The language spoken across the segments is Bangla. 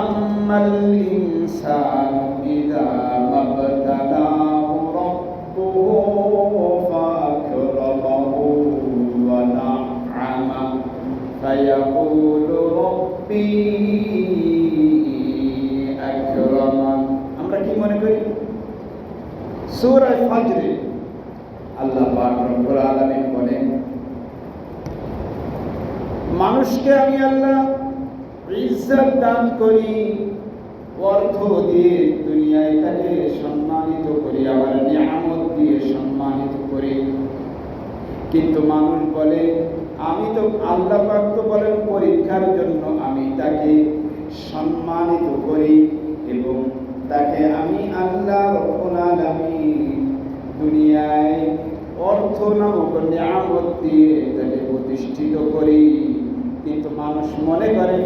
وأما الإنسان إذا ما ابتلاه ربه فأكرمه ونعمه فيقول ربي أكرمن আমরা কি মনে করি সূরা ফজরে আল্লাহ পাক রব্বুল আলামিন বলেন মানুষকে আমি আল্লাহ ইজ্জত দান করি, অর্থ দিয়ে দুনিয়ায় তাকে সম্মানিত করি, আবার নিয়ামত দিয়ে সম্মানিত করি। কিন্তু মানুষ বলে, আমি তো আল্লাহ পাক তো বলেন পরীক্ষার জন্য আমি তাকে সম্মানিত করি এবং তাকে আমি আল্লাহ রব্বুল আলামিন দুনিয়ায় অর্থ নামক নিয়ামত দিয়ে তাকে প্রতিষ্ঠিত করি। কিন্তু মানুষ মনে করে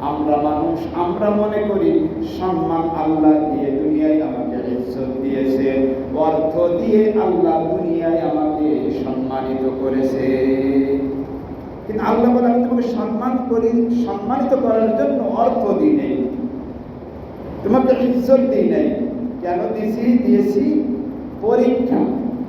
আমরা মানুষ, আমরা মনে করি, সম্মান আল্লাহ দিয়ে দুনিয়ায় আমাকে ইজ্জত দিয়েছে। অর্থ দিয়ে আল্লাহ দুনিয়ায় আমাকে সম্মানিত করেছে। কিন্তু আল্লাহ বলে, আমি তোমাকে সম্মান করি, সম্মানিত করার জন্য অর্থ দিই নেই। তোমাকে ইজ্জত দিই নাই। কেন দিয়েছি দিয়েছি পরীক্ষা।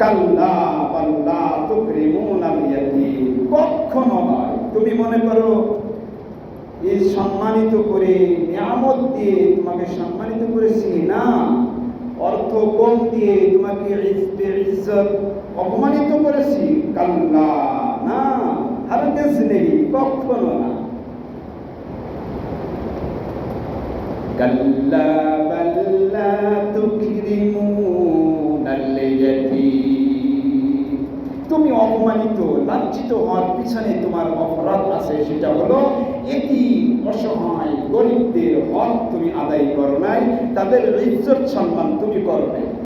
কাল্লা বাল্লা তুকরিমুন আল ইয়াতীম কখনো নয়। তুমি মনে করো, এই সম্মানিত করে নিয়ামত দিয়ে তোমাকে সম্মানিত করেছি না? অর্থ কম দিয়ে তোমাকে ইজ্জত অপমানিত করেছি? কাল্লা, না, হারগেজ নেই, কখনো না। কাল্লা তুমি অপমানিত, লাঞ্ছিত হওয়ার পিছনে তোমার অপরাধ আছে, সেটা হলো এটি অসহায়, গরিবদের হক তুমি আদায় করো নাই, তাদের ইজ্জত সম্মান তুমি করো নাই।